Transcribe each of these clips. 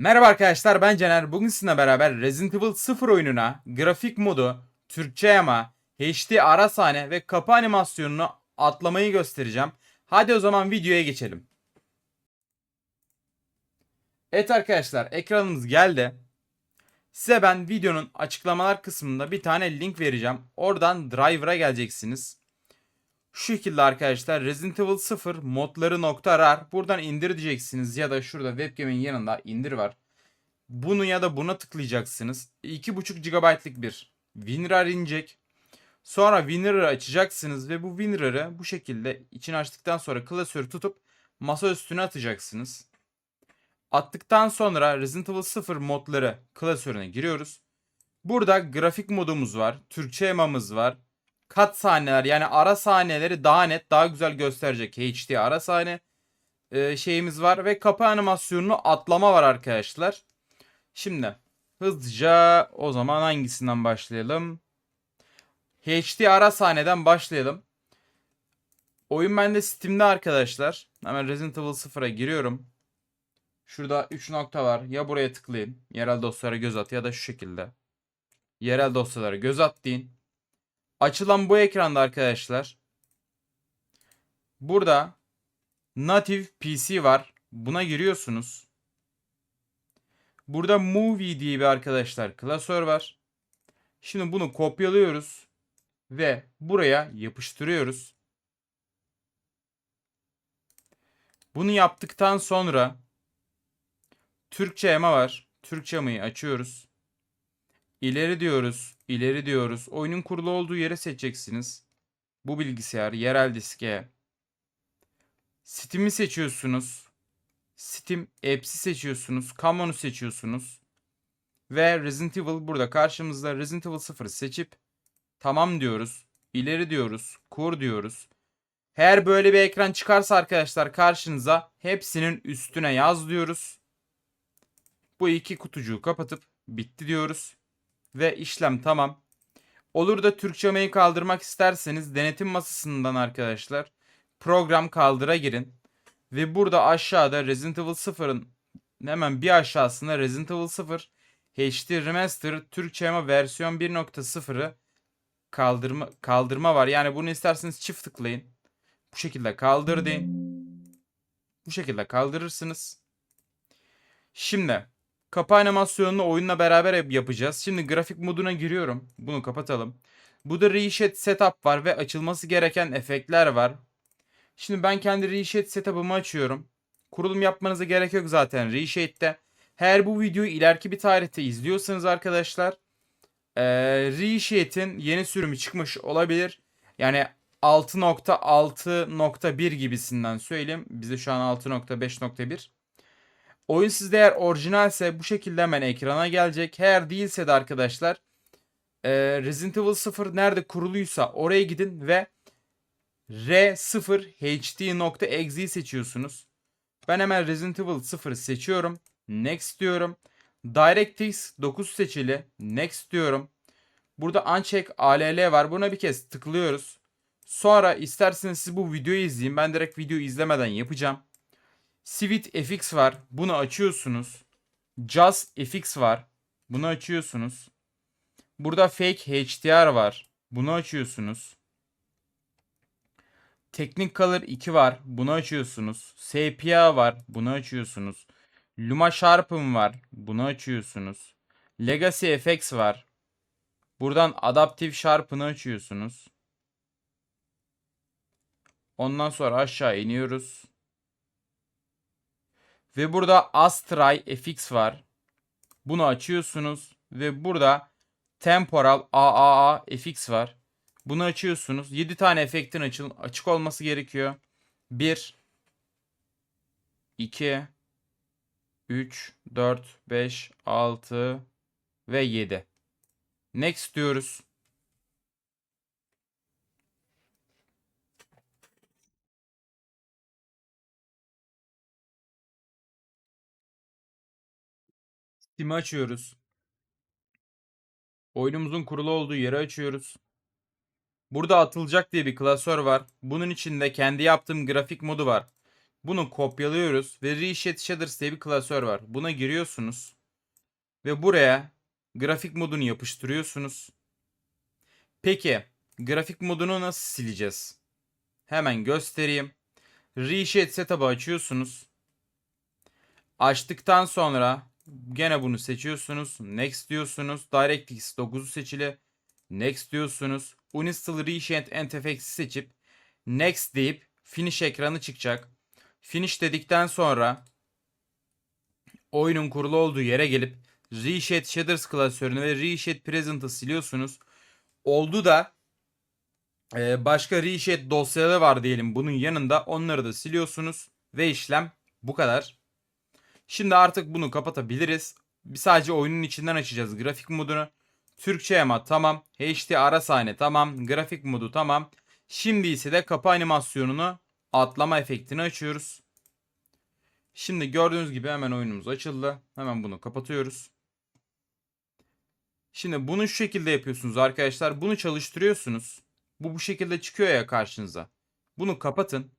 Merhaba arkadaşlar ben Caner. Bugün sizinle beraber Resident Evil 0 oyununa grafik modu, Türkçe yama, HD ara sahne ve kapı animasyonunu atlamayı göstereceğim. Hadi o zaman videoya geçelim. Evet arkadaşlar ekranımız geldi. Size ben videonun açıklamalar kısmında bir tane link vereceğim. Oradan driver'a geleceksiniz. Şu şekilde arkadaşlar Resident Evil 0 modları nokta arar. Buradan indir diyeceksiniz ya da şurada webcam'in yanında indir var. Bunu ya da buna tıklayacaksınız. 2.5 GB'lık bir WinRAR inecek. Sonra WinRAR'ı açacaksınız ve bu WinRAR'ı bu şekilde içini açtıktan sonra klasörü tutup masa üstüne atacaksınız. Attıktan sonra Resident Evil 0 modları klasörüne giriyoruz. Burada grafik modumuz var. Türkçe emamız var kat sahneler yani ara sahneleri daha net daha güzel gösterecek HD ara sahne e, şeyimiz var ve kapı animasyonunu atlama var arkadaşlar. Şimdi hızlıca o zaman hangisinden başlayalım? HD ara sahneden başlayalım. Oyun bende Steam'de arkadaşlar. Hemen Resident Evil 0'a giriyorum. Şurada 3 nokta var. Ya buraya tıklayın. Yerel dosyalara göz at ya da şu şekilde. Yerel dosyalara göz at deyin. Açılan bu ekranda arkadaşlar. Burada Native PC var. Buna giriyorsunuz. Burada Movie diye bir arkadaşlar klasör var. Şimdi bunu kopyalıyoruz ve buraya yapıştırıyoruz. Bunu yaptıktan sonra Türkçe ema var. Türkçe açıyoruz. İleri diyoruz. ileri diyoruz. Oyunun kurulu olduğu yere seçeceksiniz. Bu bilgisayar yerel diske. Steam'i seçiyorsunuz. Steam Apps'i seçiyorsunuz. Common'u seçiyorsunuz. Ve Resident Evil burada karşımızda Resident Evil 0'ı seçip tamam diyoruz. İleri diyoruz. Kur diyoruz. Eğer böyle bir ekran çıkarsa arkadaşlar karşınıza hepsinin üstüne yaz diyoruz. Bu iki kutucuğu kapatıp bitti diyoruz ve işlem tamam. Olur da Türkçemeyi kaldırmak isterseniz denetim masasından arkadaşlar program kaldıra girin. Ve burada aşağıda Resident Evil 0'ın hemen bir aşağısında Resident Evil 0 HD Remaster Türkçeme versiyon 1.0'ı kaldırma, kaldırma var. Yani bunu isterseniz çift tıklayın. Bu şekilde kaldır deyin. Bu şekilde kaldırırsınız. Şimdi Kapı animasyonunu oyunla beraber yapacağız. Şimdi grafik moduna giriyorum. Bunu kapatalım. Burada Reshape Setup var ve açılması gereken efektler var. Şimdi ben kendi Reshape Setup'ımı açıyorum. Kurulum yapmanıza gerek yok zaten Reshape'de. Eğer bu videoyu ileriki bir tarihte izliyorsanız arkadaşlar ee, Reshape'in yeni sürümü çıkmış olabilir. Yani 6.6.1 gibisinden söyleyeyim. Bizde şu an 6.5.1. Oyun sizde eğer orijinalse bu şekilde hemen ekrana gelecek. Eğer değilse de arkadaşlar e, Resident Evil 0 nerede kuruluysa oraya gidin ve R0 HD.exe seçiyorsunuz. Ben hemen Resident Evil 0 seçiyorum. Next diyorum. DirectX 9 seçili. Next diyorum. Burada Uncheck ALL var. Buna bir kez tıklıyoruz. Sonra isterseniz siz bu videoyu izleyin. Ben direkt video izlemeden yapacağım. Sweet FX var. Bunu açıyorsunuz. Just FX var. Bunu açıyorsunuz. Burada Fake HDR var. Bunu açıyorsunuz. Technicolor 2 var. Bunu açıyorsunuz. Sepia var. Bunu açıyorsunuz. Luma Sharpen var. Bunu açıyorsunuz. Legacy FX var. Buradan Adaptive Sharpen'ı açıyorsunuz. Ondan sonra aşağı iniyoruz. Ve burada Astray FX var. Bunu açıyorsunuz ve burada Temporal AAA FX var. Bunu açıyorsunuz. 7 tane efektin açıl açık olması gerekiyor. 1 2 3 4 5 6 ve 7. Next diyoruz. Steam'i açıyoruz. Oyunumuzun kurulu olduğu yeri açıyoruz. Burada atılacak diye bir klasör var. Bunun içinde kendi yaptığım grafik modu var. Bunu kopyalıyoruz ve Reshape Shaders diye bir klasör var. Buna giriyorsunuz. Ve buraya grafik modunu yapıştırıyorsunuz. Peki grafik modunu nasıl sileceğiz? Hemen göstereyim. Reshape Setup'ı açıyorsunuz. Açtıktan sonra gene bunu seçiyorsunuz. Next diyorsunuz. DirectX 9'u seçili. Next diyorsunuz. Uninstall Reshape NTFX'i seçip Next deyip Finish ekranı çıkacak. Finish dedikten sonra oyunun kurulu olduğu yere gelip Reshape Shaders klasörünü ve Reshape Present'ı siliyorsunuz. Oldu da e, başka Reshape dosyaları var diyelim bunun yanında. Onları da siliyorsunuz ve işlem bu kadar. Şimdi artık bunu kapatabiliriz. Sadece oyunun içinden açacağız grafik modunu. Türkçe ama tamam. HD ara sahne tamam. Grafik modu tamam. Şimdi ise de kapı animasyonunu atlama efektini açıyoruz. Şimdi gördüğünüz gibi hemen oyunumuz açıldı. Hemen bunu kapatıyoruz. Şimdi bunu şu şekilde yapıyorsunuz arkadaşlar. Bunu çalıştırıyorsunuz. Bu bu şekilde çıkıyor ya karşınıza. Bunu kapatın.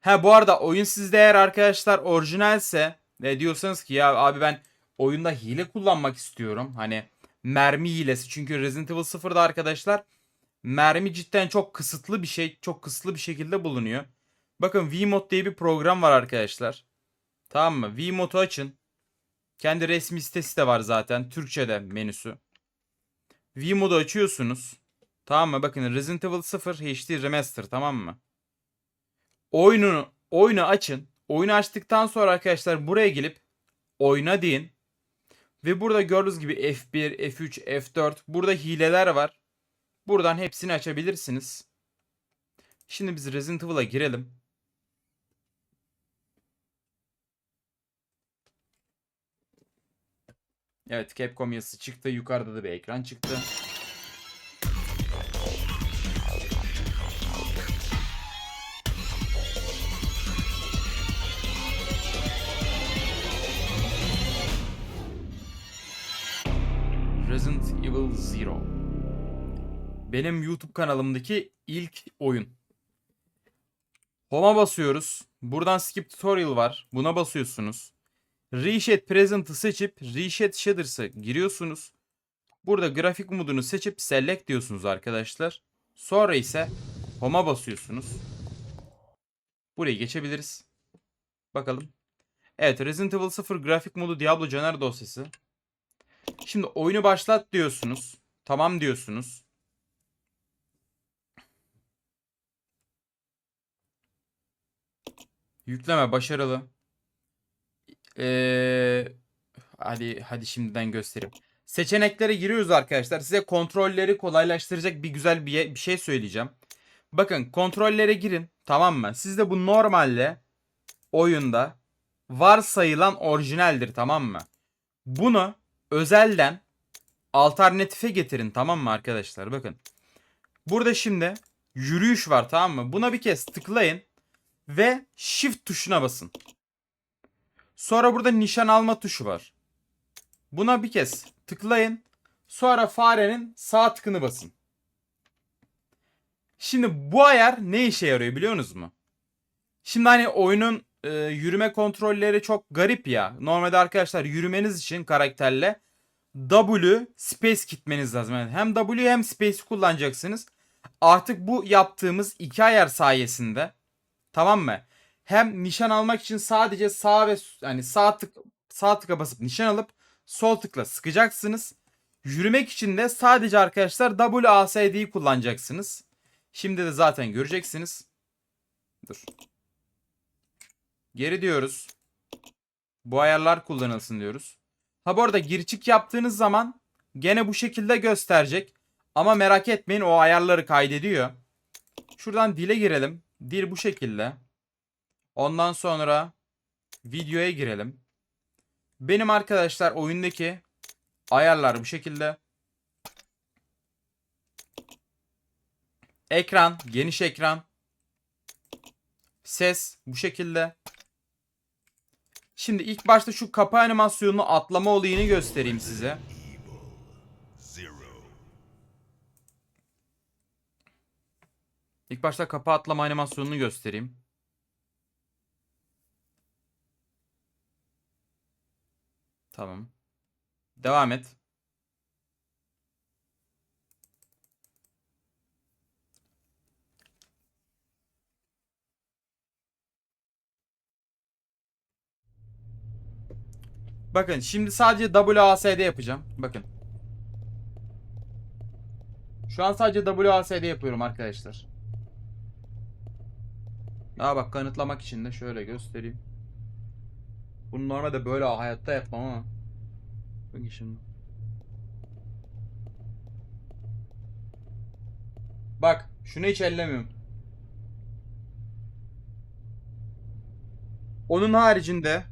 Ha bu arada oyun sizde eğer arkadaşlar orijinalse ve diyorsanız ki ya abi ben oyunda hile kullanmak istiyorum. Hani mermi hilesi. Çünkü Resident Evil 0'da arkadaşlar mermi cidden çok kısıtlı bir şey. Çok kısıtlı bir şekilde bulunuyor. Bakın Vmod diye bir program var arkadaşlar. Tamam mı? Vmod'u açın. Kendi resmi sitesi de var zaten. Türkçe'de menüsü. Vmod'u açıyorsunuz. Tamam mı? Bakın Resident Evil 0 HD Remaster tamam mı? Oyunu oyunu açın. Oyunu açtıktan sonra arkadaşlar buraya gelip oyna deyin. Ve burada gördüğünüz gibi F1, F3, F4 burada hileler var. Buradan hepsini açabilirsiniz. Şimdi biz Resident Evil'a girelim. Evet Capcom yazısı çıktı. Yukarıda da bir ekran çıktı. Resident Evil Zero. Benim YouTube kanalımdaki ilk oyun. Home'a basıyoruz. Buradan skip tutorial var. Buna basıyorsunuz. Reshape Present'ı seçip Reshape Shaders'ı giriyorsunuz. Burada grafik modunu seçip select diyorsunuz arkadaşlar. Sonra ise Home'a basıyorsunuz. Burayı geçebiliriz. Bakalım. Evet Resident Evil 0 grafik modu Diablo Caner dosyası. Şimdi oyunu başlat diyorsunuz. Tamam diyorsunuz. Yükleme başarılı. Ee, hadi hadi şimdiden göstereyim. Seçeneklere giriyoruz arkadaşlar. Size kontrolleri kolaylaştıracak bir güzel bir, bir şey söyleyeceğim. Bakın kontrollere girin. Tamam mı? Sizde bu normalde oyunda varsayılan orijinaldir tamam mı? Bunu özelden alternatife getirin tamam mı arkadaşlar? Bakın. Burada şimdi yürüyüş var tamam mı? Buna bir kez tıklayın ve shift tuşuna basın. Sonra burada nişan alma tuşu var. Buna bir kez tıklayın. Sonra farenin sağ tıkını basın. Şimdi bu ayar ne işe yarıyor biliyorsunuz mu? Şimdi hani oyunun e, yürüme kontrolleri çok garip ya. Normalde arkadaşlar yürümeniz için karakterle W space gitmeniz lazım. Yani hem W hem space'i kullanacaksınız. Artık bu yaptığımız iki ayar sayesinde tamam mı? Hem nişan almak için sadece sağ ve yani sağ tık sağ tıka basıp nişan alıp sol tıkla sıkacaksınız. Yürümek için de sadece arkadaşlar WASD'yi kullanacaksınız. Şimdi de zaten göreceksiniz. Dur. Geri diyoruz. Bu ayarlar kullanılsın diyoruz. Ha bu arada gir çık yaptığınız zaman gene bu şekilde gösterecek. Ama merak etmeyin o ayarları kaydediyor. Şuradan dile girelim. Dil bu şekilde. Ondan sonra videoya girelim. Benim arkadaşlar oyundaki ayarlar bu şekilde. Ekran, geniş ekran. Ses bu şekilde. Şimdi ilk başta şu kapı animasyonunu atlama olayını göstereyim size. İlk başta kapı atlama animasyonunu göstereyim. Tamam. Devam et. Bakın şimdi sadece WASD yapacağım. Bakın. Şu an sadece WASD yapıyorum arkadaşlar. Aa bak kanıtlamak için de şöyle göstereyim. Bunu normalde böyle hayatta yapmam ama. Bakın şimdi. Bak şunu hiç ellemiyorum. Onun haricinde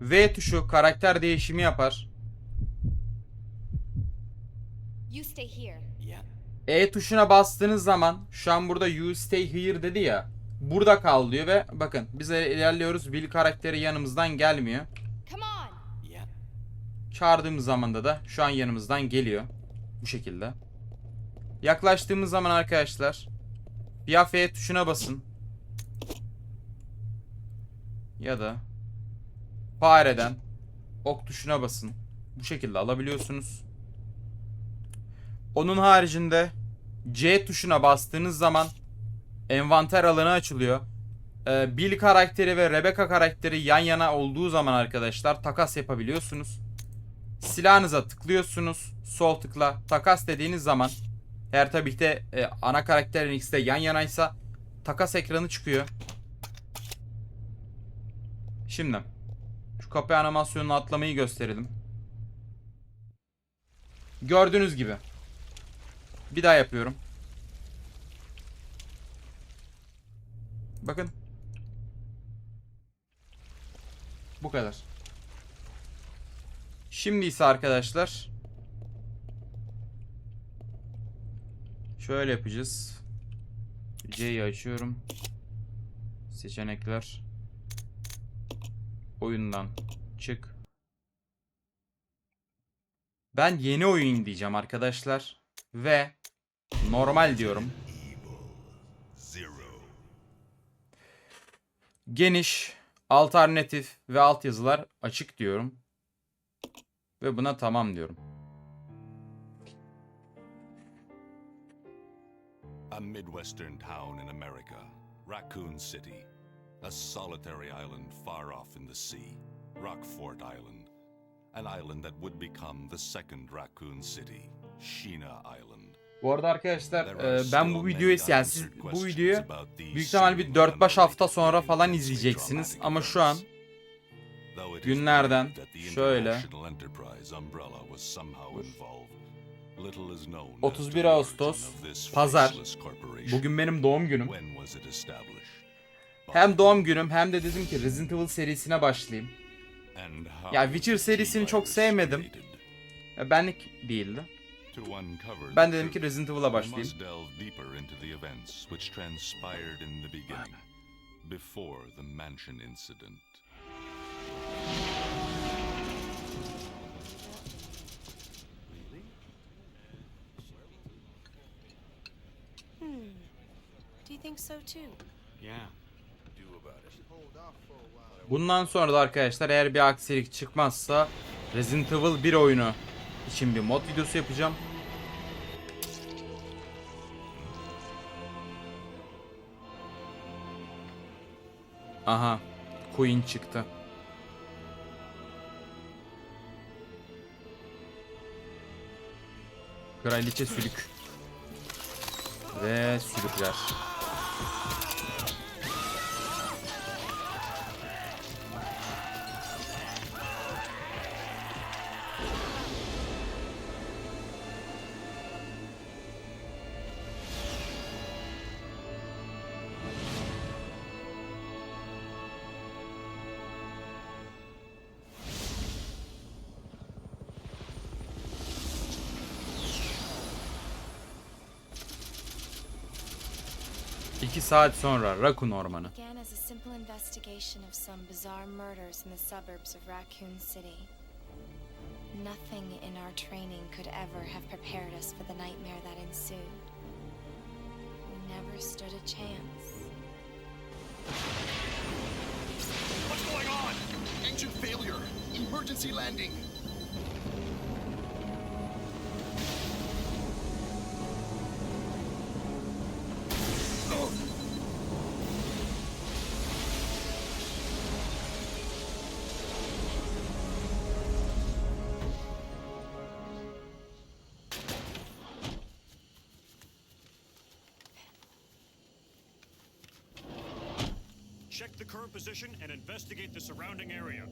V tuşu karakter değişimi yapar. You stay here. Yeah. E tuşuna bastığınız zaman şu an burada you stay here dedi ya. Burada kal diyor ve bakın biz ilerliyoruz. Bill karakteri yanımızdan gelmiyor. Come on. Yeah. Çağırdığımız zamanda da şu an yanımızdan geliyor. Bu şekilde. Yaklaştığımız zaman arkadaşlar ya F tuşuna basın ya da fareden ok tuşuna basın. Bu şekilde alabiliyorsunuz. Onun haricinde C tuşuna bastığınız zaman envanter alanı açılıyor. Ee, Bill karakteri ve Rebecca karakteri yan yana olduğu zaman arkadaşlar takas yapabiliyorsunuz. Silahınıza tıklıyorsunuz. Sol tıkla takas dediğiniz zaman eğer tabii ki de e, ana karakterin ikisi de yan yanaysa takas ekranı çıkıyor. Şimdi şu kapı animasyonunu atlamayı gösterelim. Gördüğünüz gibi. Bir daha yapıyorum. Bakın. Bu kadar. Şimdi ise arkadaşlar şöyle yapacağız. C'yi açıyorum. Seçenekler. Oyundan çık. Ben yeni oyun diyeceğim arkadaşlar ve normal diyorum. Geniş, alternatif ve altyazılar açık diyorum. Ve buna tamam diyorum. A Midwestern town in America, Raccoon City. A solitary island far off in the sea, Rockfort Island. An island that would become the second Raccoon City, Sheena Island. Bu arada arkadaşlar e, ben bu videoyu yani siz bu videoyu büyük ihtimal bir seemingly 4-5 hafta sonra falan izleyeceksiniz ama şu an günlerden şöyle International Enterprise umbrella was somehow involved. Little is known as 31 to the origin Ağustos, pazar. bugün benim doğum günüm. Hem doğum günüm hem de dedim ki Resident Evil serisine başlayayım. Ya Witcher serisini çok sevmedim. Ya benlik değildi. Ben dedim ki Resident Evil'a başlayayım. Do you think so too? Yeah. Bundan sonra da arkadaşlar eğer bir aksilik çıkmazsa Resident Evil 1 oyunu için bir mod videosu yapacağım. Aha. Queen çıktı. Kraliçe sülük. Ve sülükler. İki saat sonra Raccoon Ormanı. Began as a simple investigation of some bizarre murders in the suburbs of Raccoon City. Nothing in our training could ever have prepared us for the nightmare that ensued. We never stood a chance. What's going on? Engine failure. Emergency landing. Check the current position and investigate the surrounding area.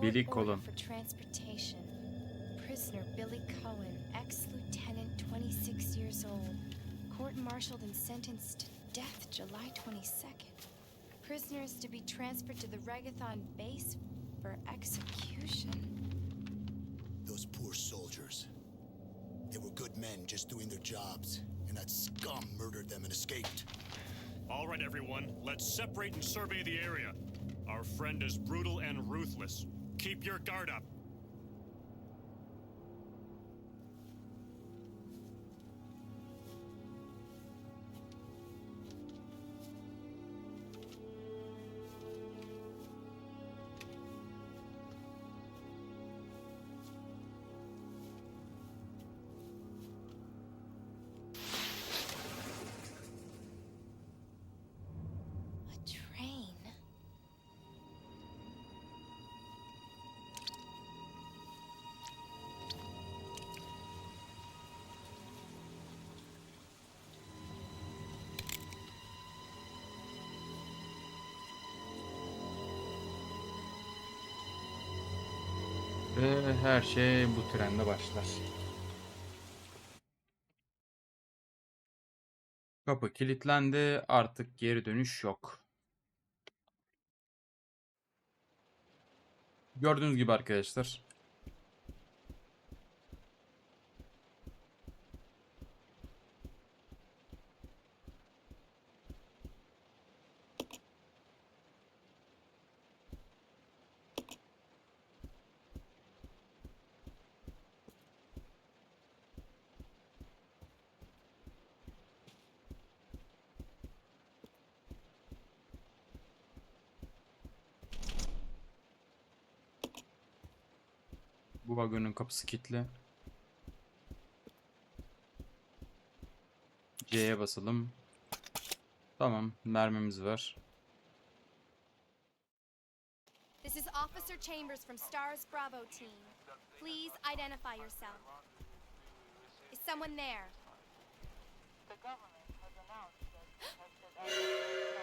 Billy order Cullen. For transportation. Prisoner Billy Cohen, ex-lieutenant, 26 years old. Court-martialed and sentenced to death July 22nd. Prisoner is to be transferred to the Regathon base for execution. Those poor soldiers. They were good men just doing their jobs, and that scum murdered them and escaped. All right, everyone, let's separate and survey the area. Our friend is brutal and ruthless. Keep your guard up. Ve her şey bu trende başlar. Kapı kilitlendi. Artık geri dönüş yok. Gördüğünüz gibi arkadaşlar. Bu vagonun kapısı kilitli. C'ye basalım. Tamam, mermimiz var. This is Officer Chambers from STARS Bravo team. Please identify yourself. Is someone there? The government has announced that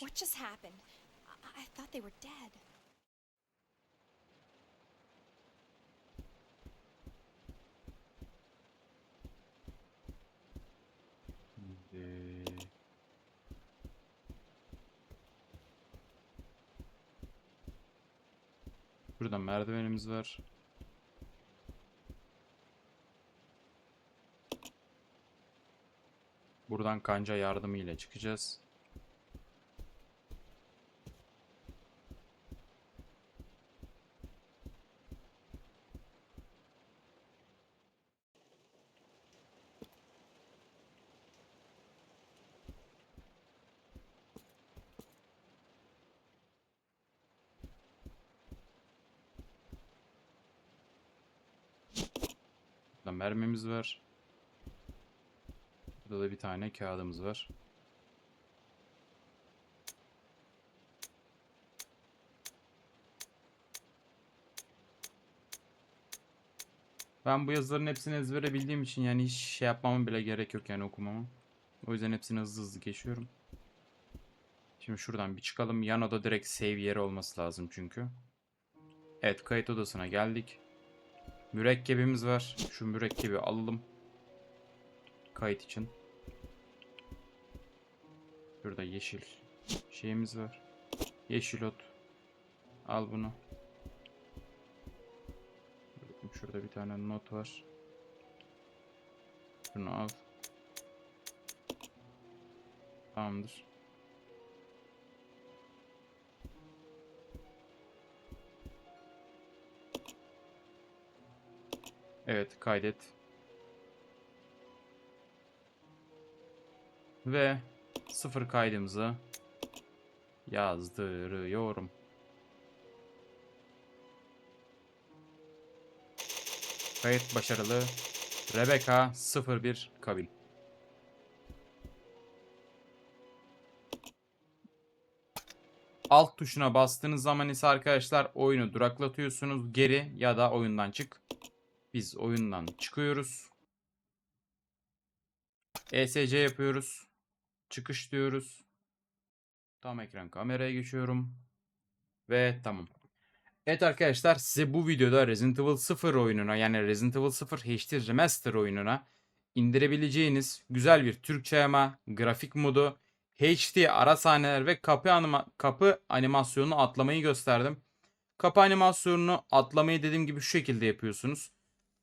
What just happened? I, I thought they were dead. Burada merdivenimiz var. Buradan kanca yardımıyla çıkacağız. Burada mermimiz var. Burada da bir tane kağıdımız var. Ben bu yazıların hepsini ezbere bildiğim için yani hiç şey yapmama bile gerek yok yani okumama. O yüzden hepsini hızlı hızlı geçiyorum. Şimdi şuradan bir çıkalım. Yan oda direkt save yeri olması lazım çünkü. Evet kayıt odasına geldik. Mürekkebimiz var. Şu mürekkebi alalım. Kayıt için. Şurada yeşil şeyimiz var. Yeşil ot. Al bunu. Şurada bir tane not var. Şunu al. Tamamdır. Evet kaydet. Ve sıfır kaydımızı yazdırıyorum. Kayıt başarılı. Rebecca 01 kabul. Alt tuşuna bastığınız zaman ise arkadaşlar oyunu duraklatıyorsunuz. Geri ya da oyundan çık. Biz oyundan çıkıyoruz. ESC yapıyoruz. Çıkış diyoruz. Tam ekran kameraya geçiyorum. Ve tamam. Evet arkadaşlar size bu videoda Resident Evil 0 oyununa yani Resident Evil 0 HD Remaster oyununa indirebileceğiniz güzel bir Türkçe yama, grafik modu, HD ara sahneler ve kapı, anima kapı animasyonunu atlamayı gösterdim. Kapı animasyonunu atlamayı dediğim gibi şu şekilde yapıyorsunuz.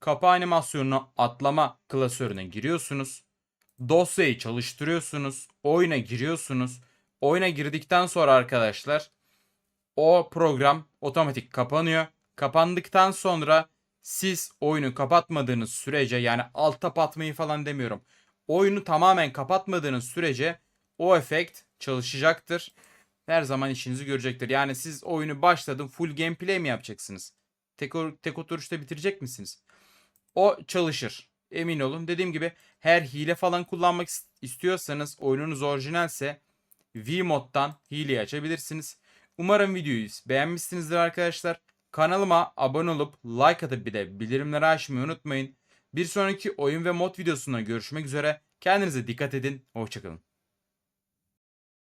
Kapı animasyonunu atlama klasörüne giriyorsunuz. Dosyayı çalıştırıyorsunuz. Oyuna giriyorsunuz. Oyuna girdikten sonra arkadaşlar o program otomatik kapanıyor. Kapandıktan sonra siz oyunu kapatmadığınız sürece yani alt tab atmayı falan demiyorum. Oyunu tamamen kapatmadığınız sürece o efekt çalışacaktır. Her zaman işinizi görecektir. Yani siz oyunu başladın full gameplay mi yapacaksınız? Tek, tek oturuşta bitirecek misiniz? O çalışır. Emin olun. Dediğim gibi her hile falan kullanmak is- istiyorsanız oyununuz orijinalse V-Mod'dan hileyi açabilirsiniz. Umarım videoyu beğenmişsinizdir arkadaşlar. Kanalıma abone olup like atıp bir de bildirimleri açmayı unutmayın. Bir sonraki oyun ve mod videosunda görüşmek üzere. Kendinize dikkat edin. Hoşçakalın.